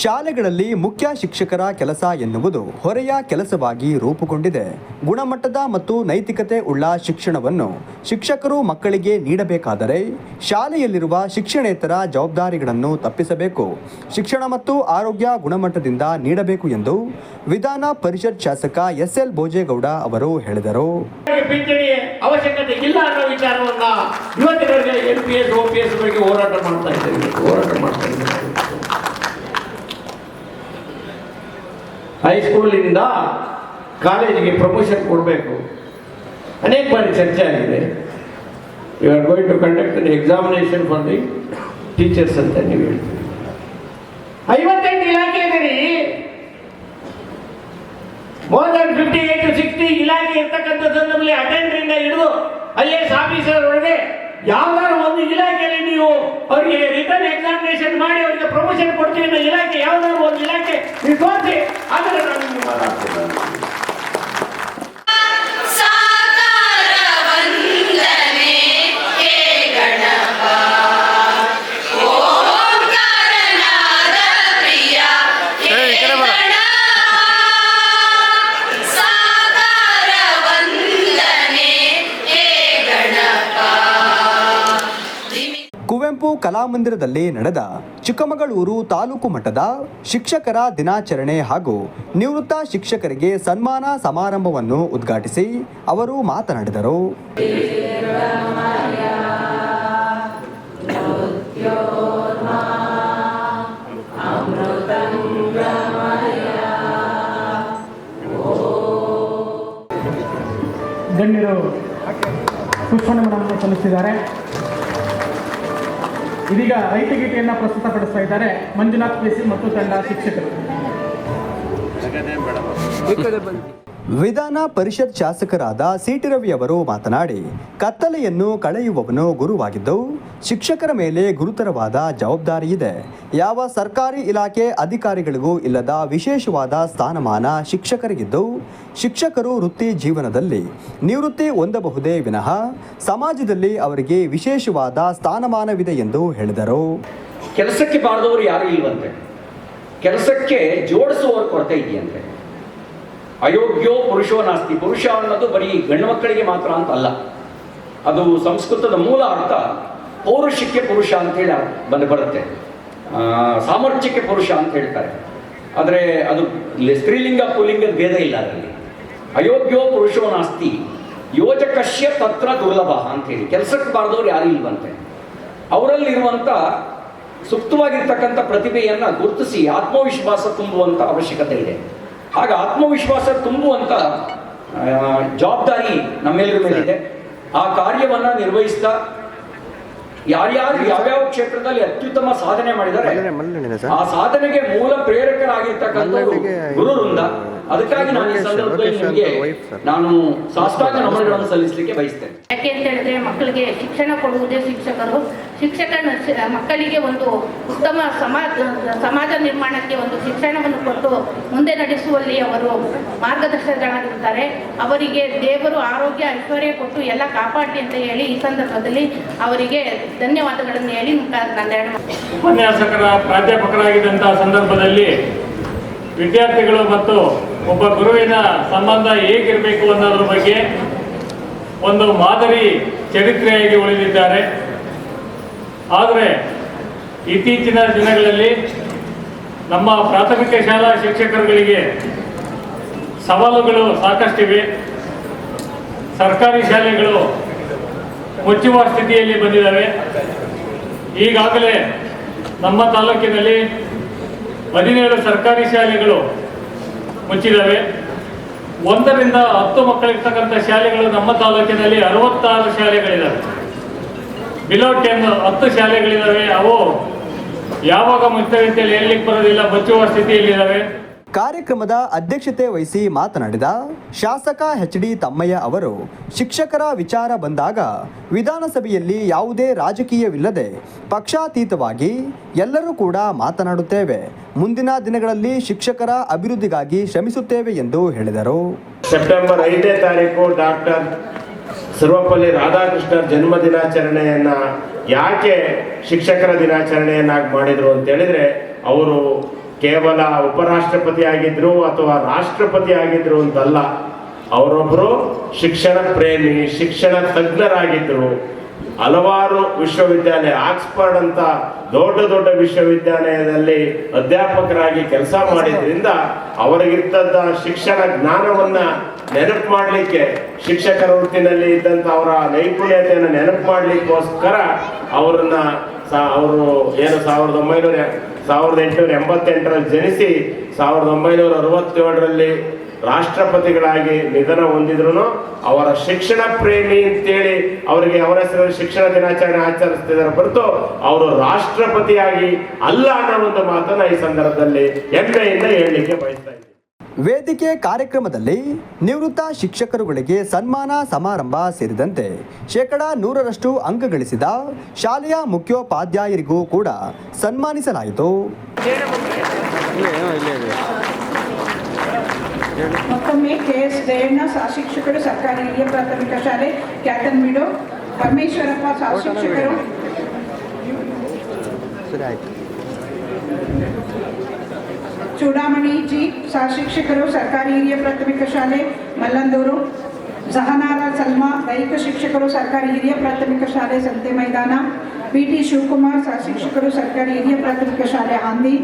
ಶಾಲೆಗಳಲ್ಲಿ ಮುಖ್ಯ ಶಿಕ್ಷಕರ ಕೆಲಸ ಎನ್ನುವುದು ಹೊರೆಯ ಕೆಲಸವಾಗಿ ರೂಪುಗೊಂಡಿದೆ. ಗುಣಮಟ್ಟದ ಮತ್ತು ನೈತಿಕತೆ ಉಳ್ಳ ಶಿಕ್ಷಣವನ್ನು ಶಿಕ್ಷಕರು ಮಕ್ಕಳಿಗೆ ನೀಡಬೇಕಾದರೆ ಶಾಲೆಯಲ್ಲಿರುವ ಶಿಕ್ಷಣೇತರ ಜವಾಬ್ದಾರಿಗಳನ್ನು ತಪ್ಪಿಸಬೇಕು. ಶಿಕ್ಷಣ ಮತ್ತು ಆರೋಗ್ಯ ಗುಣಮಟ್ಟದಿಂದ ನೀಡಬೇಕು ಎಂದು ವಿಧಾನ ಪರಿಷತ್ ಶಾಸಕ ಎಸ್ ಎಲ್ ಭೋಜೇಗೌಡ ಅವರು ಹೇಳಿದರು. ಅವಶ್ಯಕತೆ ಇಲ್ಲ ಅನ್ನೋ ವಿಚಾರವನ್ನ ಹೋರಾಟ ಮಾಡ್ತಾ ಇದ್ದೇವೆ. ಹೋರಾಟ ಮಾಡ್ತಾ ಇದ್ದೇವೆ ಹೈಸ್ಕೂಲಿನಿಂದ ಕಾಲೇಜಿಗೆ ಪ್ರಮೋಷನ್ ಕೊಡಬೇಕು. ಅನೇಕ ಬಾರಿ ಚರ್ಚೆ ಆಗಿದೆ. You are going to conduct examination for the teachers ಅಂತ ನೀವು ಹೇಳ್ತೀವಿ ಐವತ್ತೆಂಟು ಇಲಾಖೆ ಇದ್ರಿ ರೀ more than fifty eight to sixty ಇಲಾಖೆ ಇರ್ತಕ್ಕಂಥ ಸಂದರ್ಭದಲ್ಲಿ ಅಟೆಂಡರಿಂದ ಹಿಡಿದು ಐ ಎಸ್ ಆಫೀಸರ್ ಒಳಗೆ ಯಾವ್ದಾದ್ರು ಒಂದು ಇಲಾಖೆಯಲ್ಲಿ ನೀವು ಅವರಿಗೆ ರಿಟರ್ನ್ ಎಕ್ಸಾಮಿನೇಷನ್ ಮಾಡಿ, ಅವರಿಗೆ ಪ್ರಮೋಷನ್ ಕೊಡ್ತೀವಿ ಅನ್ನೋ ಇಲಾಖೆ, ಯಾವ್ದಾದ್ರು ಒಂದು ಇಲಾಖೆ, ನೀವು ತೋರಿಸಿ. ಆದರೆ ಕಲಾಮಂದಿರದಲ್ಲಿ ನಡೆದ ಚಿಕ್ಕಮಗಳೂರು ತಾಲೂಕು ಮಟ್ಟದ ಶಿಕ್ಷಕರ ದಿನಾಚರಣೆ ಹಾಗೂ ನಿವೃತ್ತ ಶಿಕ್ಷಕರಿಗೆ ಸನ್ಮಾನ ಸಮಾರಂಭವನ್ನು ಉದ್ಘಾಟಿಸಿ ಅವರು ಮಾತನಾಡಿದರು. ಗಣ್ಯರು ಪುಷ್ಪನಮನವನ್ನು ಸಲ್ಲಿಸಿದ್ದಾರೆ. ಇದೀಗ ರೈತ ಗೀಟೆಯನ್ನ ಪ್ರಸ್ತುತ ಪಡಿಸ್ತಾ ಇದ್ದಾರೆ ಮಂಜುನಾಥ್ ಕೇಸಿ ಮತ್ತು ತಂಡ ಶಿಕ್ಷಕರು. ವಿಧಾನ ಪರಿಷತ್ ಶಾಸಕರಾದ ಸಿಟಿ ರವಿ ಅವರು ಮಾತನಾಡಿ, ಕತ್ತಲೆಯನ್ನು ಕಳೆಯುವವನು ಗುರುವಾಗಿದ್ದು, ಶಿಕ್ಷಕರ ಮೇಲೆ ಗುರುತರವಾದ ಜವಾಬ್ದಾರಿ ಇದೆ. ಯಾವ ಸರ್ಕಾರಿ ಇಲಾಖೆ ಅಧಿಕಾರಿಗಳಿಗೂ ಇಲ್ಲದ ವಿಶೇಷವಾದ ಸ್ಥಾನಮಾನ ಶಿಕ್ಷಕರಿಗಿದ್ದು, ಶಿಕ್ಷಕರು ವೃತ್ತಿ ಜೀವನದಲ್ಲಿ ನಿವೃತ್ತಿ ಹೊಂದಬಹುದೇ ವಿನಃ ಸಮಾಜದಲ್ಲಿ ಅವರಿಗೆ ವಿಶೇಷವಾದ ಸ್ಥಾನಮಾನವಿದೆ ಎಂದು ಹೇಳಿದರು. ಕೆಲಸಕ್ಕೆ ಬಾರದವರು ಯಾರು ಇಲ್ವಂತೆ. ಕೆಲಸಕ್ಕೆ ಜೋಡಿಸುವವರ ಕೊರತೆ ಇದೆಯಂತೆ. ಅಯೋಗ್ಯೋ ಪುರುಷೋ ನಾಸ್ತಿ. ಪುರುಷ ಅನ್ನೋದು ಬರೀ ಗಂಡು ಮಕ್ಕಳಿಗೆ ಮಾತ್ರ ಅಂತ ಅಲ್ಲ ಅದು ಸಂಸ್ಕೃತದ ಮೂಲ ಅರ್ಥ ಪೌರುಷಕ್ಕೆ ಪುರುಷ ಅಂತೇಳಿ ಬಂದು ಬರುತ್ತೆ. ಸಾಮರ್ಥ್ಯಕ್ಕೆ ಪುರುಷ ಅಂತ ಹೇಳ್ತಾರೆ. ಆದರೆ ಅದು ಸ್ತ್ರೀಲಿಂಗ ಪುಲಿಂಗದ ಭೇದ ಇಲ್ಲ ಅದರಲ್ಲಿ. ಅಯೋಗ್ಯೋ ಪುರುಷೋ ನಾಸ್ತಿ. ಯೋಜಕಶ್ಯ ತತ್ರ ದುರ್ಲಭ ಅಂತೇಳಿ ಕೆಲಸಕ್ಕೆ ಬಾರದವ್ರು ಯಾರು ಇಲ್ವಂತೆ. ಅವರಲ್ಲಿರುವಂಥ ಸುಪ್ತವಾಗಿರ್ತಕ್ಕಂಥ ಪ್ರತಿಭೆಯನ್ನು ಗುರುತಿಸಿ ಆತ್ಮವಿಶ್ವಾಸ ತುಂಬುವಂಥ ಅವಶ್ಯಕತೆ ಇದೆ. ಆಗ ಆತ್ಮವಿಶ್ವಾಸ ತುಂಬುವಂತ ಜವಾಬ್ದಾರಿ ನಮ್ಮೆಲ್ಲರ ಮೇಲಿದೆ. ಆ ಕಾರ್ಯವನ್ನ ನಿರ್ವಹಿಸ್ತಾ ಯಾರ್ಯಾರು ಯಾವ್ಯಾವ ಕ್ಷೇತ್ರದಲ್ಲಿ ಅತ್ಯುತ್ತಮ ಸಾಧನೆ ಮಾಡಿದ್ದಾರೆ ಆ ಸಾಧನೆಗೆ ಮೂಲ ಪ್ರೇರಕರಾಗಿರ್ತಕ್ಕಂಥ ಗುರು ವೃಂದ. ಅದಕ್ಕಾಗಿ ನಾನು ಈ ಸಂದರ್ಭದಲ್ಲಿ ನಿಮಗೆ ನಾನು ಸಾಷ್ಟಾಂಗ ನಮನಗಳನ್ನು ಸಲ್ಲಿಸಲಿಕ್ಕೆ ಬಯಸ್ತೇನೆ. ಯಾಕೆ ಅಂತ ಹೇಳಿದ್ರೆ ಮಕ್ಕಳಿಗೆ ಶಿಕ್ಷಣ ಕೊಡುವುದೇ ಶಿಕ್ಷಕರು. ಶಿಕ್ಷಕ ಶ- ಮಕ್ಕಳಿಗೆ ಒಂದು ಉತ್ತಮ ಸಮಾಜ ಸಮಾಜ ನಿರ್ಮಾಣಕ್ಕೆ ಒಂದು ಶಿಕ್ಷಣವನ್ನು ಕೊಟ್ಟು ಮುಂದೆ ನಡೆಸುವಲ್ಲಿ ಅವರು ಮಾರ್ಗದರ್ಶಕರಾಗಿರ್ತಾರೆ ಅವರಿಗೆ ದೇವರು ಆರೋಗ್ಯ ಐಶ್ವರ್ಯ ಕೊಟ್ಟು ಎಲ್ಲ ಕಾಪಾಡಲಿ ಅಂತ ಹೇಳಿ ಈ ಸಂದರ್ಭದಲ್ಲಿ ಅವರಿಗೆ ಧನ್ಯವಾದಗಳನ್ನು ಹೇಳಿ ನನ್ನ ಉಪನ್ಯಾಸಕರ ಪ್ರಾಧ್ಯಾಪಕರಾಗಿದ್ದಂತಹ ಸಂದರ್ಭದಲ್ಲಿ ವಿದ್ಯಾರ್ಥಿಗಳು ಮತ್ತು ಒಬ್ಬ ಗುರುವಿನ ಸಂಬಂಧ ಹೇಗಿರಬೇಕು ಅನ್ನೋದ್ರ ಬಗ್ಗೆ ಒಂದು ಮಾದರಿ ಚರಿತ್ರೆಯಾಗಿ ಉಳಿದಿದ್ದಾರೆ. ಆದರೆ ಇತ್ತೀಚಿನ ದಿನಗಳಲ್ಲಿ ನಮ್ಮ ಪ್ರಾಥಮಿಕ ಶಾಲಾ ಶಿಕ್ಷಕರುಗಳಿಗೆ ಸವಾಲುಗಳು ಸಾಕಷ್ಟಿವೆ. ಸರ್ಕಾರಿ ಶಾಲೆಗಳು ಮುಚ್ಚುವ ಸ್ಥಿತಿಯಲ್ಲಿ ಬಂದಿದ್ದಾವೆ. ಈಗಾಗಲೇ ನಮ್ಮ ತಾಲೂಕಿನಲ್ಲಿ ಹದಿನೇಳು ಸರ್ಕಾರಿ ಶಾಲೆಗಳು ಮುಚ್ಚಿದ್ದಾವೆ. ಒಂದರಿಂದ ಹತ್ತು ಮಕ್ಕಳಿರ್ತಕ್ಕಂಥ ಶಾಲೆಗಳು ನಮ್ಮ ತಾಲೂಕಿನಲ್ಲಿ ಅರವತ್ತಾರು ಶಾಲೆಗಳಿದ್ದಾವೆ. ಬಿಲೋ ಟೆನ್ ಹತ್ತು ಶಾಲೆಗಳಿದ್ದಾವೆ. ಅವು ಯಾವಾಗ ಮುಚ್ಚುತ್ತವೆ ಅಂತೇಳಿ ಹೇಳಲಿಕ್ಕೆ ಬರೋದಿಲ್ಲ. ಮುಚ್ಚುವ ಸ್ಥಿತಿಯಲ್ಲಿದ್ದಾವೆ. ಕಾರ್ಯಕ್ರಮದ ಅಧ್ಯಕ್ಷತೆ ವಹಿಸಿ ಮಾತನಾಡಿದ ಶಾಸಕ ಎಚ್ ಡಿ ತಮ್ಮಯ್ಯ ಅವರು, ಶಿಕ್ಷಕರ ವಿಚಾರ ಬಂದಾಗ ವಿಧಾನಸಭೆಯಲ್ಲಿ ಯಾವುದೇ ರಾಜಕೀಯವಿಲ್ಲದೆ ಪಕ್ಷಾತೀತವಾಗಿ ಎಲ್ಲರೂ ಕೂಡ ಮಾತನಾಡುತ್ತೇವೆ. ಮುಂದಿನ ದಿನಗಳಲ್ಲಿ ಶಿಕ್ಷಕರ ಅಭಿವೃದ್ಧಿಗಾಗಿ ಶ್ರಮಿಸುತ್ತೇವೆ ಎಂದು ಹೇಳಿದರು. ಸೆಪ್ಟೆಂಬರ್ ಐದನೇ ತಾರೀಕು ಡಾಕ್ಟರ್ ಸರ್ವಪಲ್ಲಿ ರಾಧಾಕೃಷ್ಣರ ಜನ್ಮ ದಿನಾಚರಣೆಯನ್ನ ಯಾಕೆ ಶಿಕ್ಷಕರ ದಿನಾಚರಣೆಯನ್ನಾಗಿ ಮಾಡಿದ್ರು ಅಂತ ಹೇಳಿದ್ರೆ, ಅವರು ಕೇವಲ ಉಪರಾಷ್ಟ್ರಪತಿ ಆಗಿದ್ರು ಅಥವಾ ರಾಷ್ಟ್ರಪತಿ ಆಗಿದ್ರು ಅಂತಲ್ಲ. ಅವರೊಬ್ಬರು ಶಿಕ್ಷಣ ಪ್ರೇಮಿ, ಶಿಕ್ಷಣ ತಜ್ಞರಾಗಿದ್ರು. ಹಲವಾರು ವಿಶ್ವವಿದ್ಯಾಲಯ ಆಕ್ಸ್ಫರ್ಡ್ ಅಂತ ದೊಡ್ಡ ದೊಡ್ಡ ವಿಶ್ವವಿದ್ಯಾಲಯದಲ್ಲಿ ಅಧ್ಯಾಪಕರಾಗಿ ಕೆಲಸ ಮಾಡಿದ್ರಿಂದ ಅವರಿಗಿರ್ತದ ಶಿಕ್ಷಣ ಜ್ಞಾನವನ್ನ ನೆನಪು ಮಾಡಲಿಕ್ಕೆ ಶಿಕ್ಷಕರ ವೃತ್ತಿನಲ್ಲಿ ಇದ್ದಂತ ಅವರ ನೈಪುಣ್ಯತೆಯನ್ನು ನೆನಪು ಮಾಡಲಿಕ್ಕೋಸ್ಕರ ಅವರನ್ನ ಅವರು ಏನು ಸಾವಿರದ ಒಂಬೈನೂರ ಸಾವಿರದ ಎಂಟುನೂರ ಎಂಬತ್ತೆಂಟರಲ್ಲಿ ಜನಿಸಿ ಸಾವಿರದ ಒಂಬೈನೂರ ಅರವತ್ತೇಳರಲ್ಲಿ ರಾಷ್ಟ್ರಪತಿಗಳಾಗಿ ನಿಧನ ಹೊಂದಿದ್ರು ಅವರ ಶಿಕ್ಷಣ ಪ್ರೇಮಿ ಅಂತೇಳಿ ಅವರಿಗೆ ಅವರ ಹೆಸರಲ್ಲಿ ಶಿಕ್ಷಣ ದಿನಾಚರಣೆ ಆಚರಿಸ್ತಿದ್ದಾರೆ ಹೊರತು ಅವರು ರಾಷ್ಟ್ರಪತಿಯಾಗಿ ಅಲ್ಲ ಅನ್ನೋ ಒಂದು ಮಾತನ್ನ ಈ ಸಂದರ್ಭದಲ್ಲಿ ಹೆಮ್ಮೆಯಿಂದ ಹೇಳಲಿಕ್ಕೆ ಬಯಸ್ತಾ ಇದ್ದೀನಿ. ವೇದಿಕೆ ಕಾರ್ಯಕ್ರಮದಲ್ಲಿ ನಿವೃತ್ತ ಶಿಕ್ಷಕರುಗಳಿಗೆ ಸನ್ಮಾನ ಸಮಾರಂಭ ಸೇರಿದಂತೆ ಶೇಕಡ ನೂರರಷ್ಟು ಅಂಕ ಗಳಿಸಿದ ಶಾಲೆಯ ಮುಖ್ಯೋಪಾಧ್ಯಾಯರಿಗೂ ಕೂಡ ಸನ್ಮಾನಿಸಲಾಯಿತು. ಮತ್ತೊಮ್ಮೆ ಕೆ ಎಸ್ ಜಯಣ್ಣ ಸಹ ಶಿಕ್ಷಕರು ಸರ್ಕಾರಿ ಹಿರಿಯ ಪ್ರಾಥಮಿಕ ಶಾಲೆ ಕ್ಯಾಟನ್ಮಿಡು ಪರಮೇಶ್ವರಪ್ಪ ಸಹ ಶಿಕ್ಷಕರು ಚೂಡಾಮಣಿ ಜಿ ಸಹ ಶಿಕ್ಷಕರು ಸರ್ಕಾರಿ ಹಿರಿಯ ಪ್ರಾಥಮಿಕ ಶಾಲೆ ಮಲ್ಲಂದೂರು ಜಹನಾರ ಸಲ್ಮಾ ದೈಹಿಕ ಶಿಕ್ಷಕರು ಸರ್ಕಾರಿ ಹಿರಿಯ ಪ್ರಾಥಮಿಕ ಶಾಲೆ ಸಂತೆ ಮೈದಾನ ಪಿ ಟಿ ಶಿವಕುಮಾರ್ ಸಹ ಶಿಕ್ಷಕರು ಸರ್ಕಾರಿ ಹಿರಿಯ ಪ್ರಾಥಮಿಕ ಶಾಲೆ ಹಾಂದಿ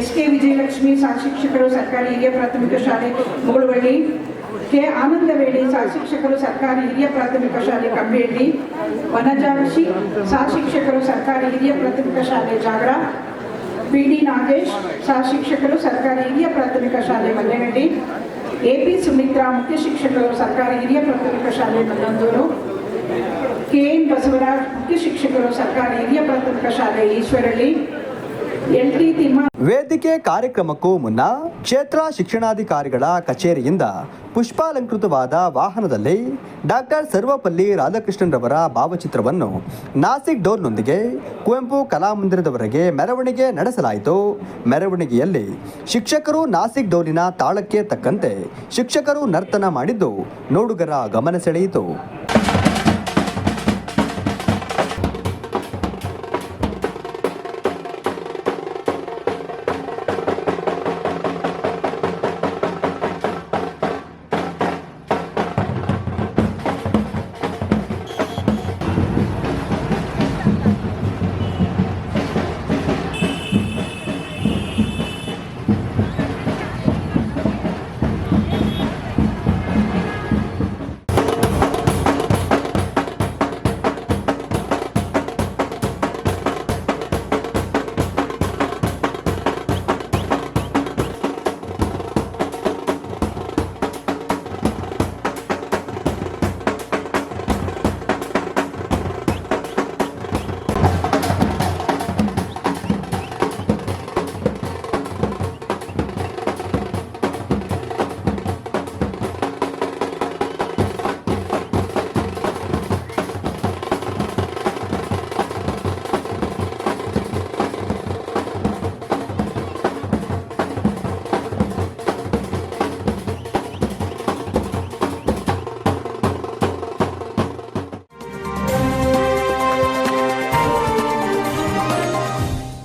ಎಸ್ ಕೆ ವಿಜಯಲಕ್ಷ್ಮಿ ಸಹ ಶಿಕ್ಷಕರು ಸರ್ಕಾರಿ ಹಿರಿಯ ಪ್ರಾಥಮಿಕ ಶಾಲೆ ಮುಗುಳುವಳ್ಳಿ ಕೆ ಆನಂದವೇಡಿ ಸಹ ಶಿಕ್ಷಕರು ಸರ್ಕಾರಿ ಹಿರಿಯ ಪ್ರಾಥಮಿಕ ಶಾಲೆ ಕಂಬೇಡ್ಲಿ ವನಜಾಕ್ಷಿ ಸಹ ಶಿಕ್ಷಕರು ಸರ್ಕಾರಿ ಹಿರಿಯ ಪ್ರಾಥಮಿಕ ಶಾಲೆ ಜಾಗರ ಪಿ ಡಿ ನಾಗೇಶ್ ಸಹ ಶಿಕ್ಷಕರು ಸರ್ಕಾರಿ ಹಿರಿಯ ಪ್ರಾಥಮಿಕ ಶಾಲೆ ಮಲ್ಲೇನಹಳ್ಳಿ ಎ ಪಿ ಸುಮಿತ್ರಾ ಮುಖ್ಯ ಶಿಕ್ಷಕರು ಸರ್ಕಾರಿ ಹಿರಿಯ ಪ್ರಾಥಮಿಕ ಶಾಲೆ ಮಲ್ಲಂದೂರು ಕೆ ಎನ್ ಬಸವರಾಜ್ ಮುಖ್ಯ ಶಿಕ್ಷಕರು ಸರ್ಕಾರಿ ಹಿರಿಯ ಪ್ರಾಥಮಿಕ ಶಾಲೆ ಈಶ್ವರಳ್ಳಿ. ವೇದಿಕೆ ಕಾರ್ಯಕ್ರಮಕ್ಕೂ ಮುನ್ನ ಕ್ಷೇತ್ರ ಶಿಕ್ಷಣಾಧಿಕಾರಿಗಳ ಕಚೇರಿಯಿಂದ ಪುಷ್ಪಾಲಂಕೃತವಾದ ವಾಹನದಲ್ಲಿ ಡಾಕ್ಟರ್ ಸರ್ವಪಲ್ಲಿ ರಾಧಾಕೃಷ್ಣನ್ರವರ ಭಾವಚಿತ್ರವನ್ನು ನಾಸಿಕ್ ಡೋರ್ನೊಂದಿಗೆ ಕುವೆಂಪು ಕಲಾಮಂದಿರದವರೆಗೆ ಮೆರವಣಿಗೆ ನಡೆಸಲಾಯಿತು. ಮೆರವಣಿಗೆಯಲ್ಲಿ ಶಿಕ್ಷಕರು ನಾಸಿಕ್ ಡೋರಿನ ತಾಳಕ್ಕೆ ತಕ್ಕಂತೆ ಶಿಕ್ಷಕರು ನರ್ತನ ಮಾಡಿದ್ದು ನೋಡುಗರ ಗಮನ ಸೆಳೆಯಿತು.